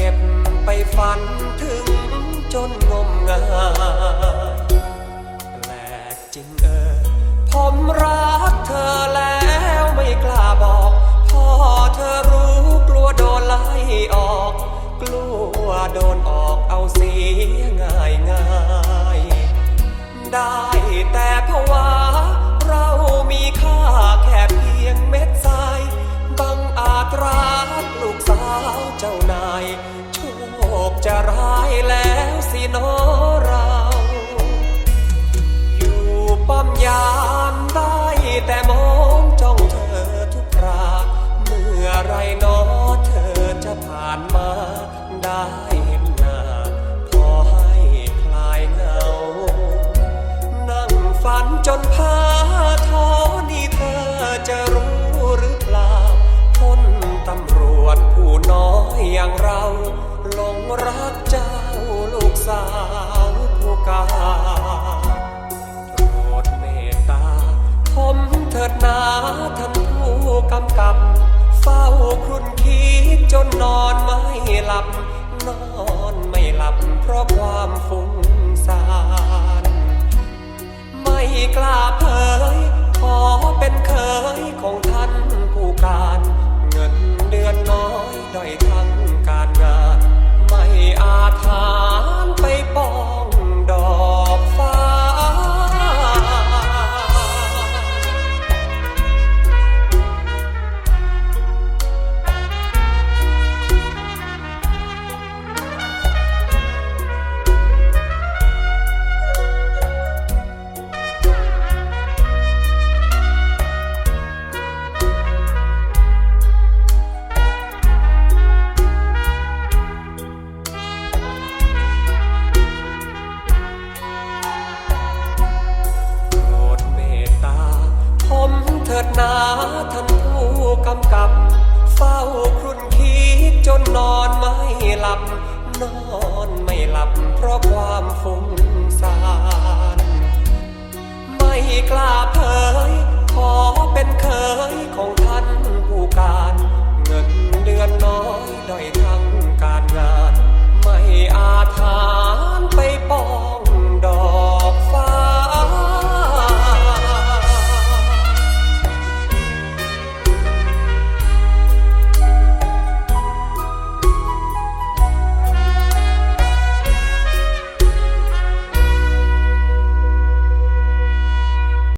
ก็บไปฝันถึงจนงมงายแปลกจริงเออผมรัก แล้วสิโนอเรา อยู่ป้อมยามได้แต่มองจ้องเธอทุกคราเมื่อไรนอเธอจะผ่านมาได้เห็นหน้าพอให้คลายเงา นั่งฝันจนพา เถิดนาท่านผู้กำกับ เฝ้าครุ่นคิดจนนอนไม่หลับ นอนไม่หลับเพราะความฟุ้ง ดหนาท่านผู้กำกับ เฝ้าครุ่นคิดจนนอนไม่หลับ นอนไม่หลับ เพราะความฟุ้งซ่านไม่กล้าเผย ขอเป็นเคยของท่านผู้การ เงินเดือนน้อยด้อย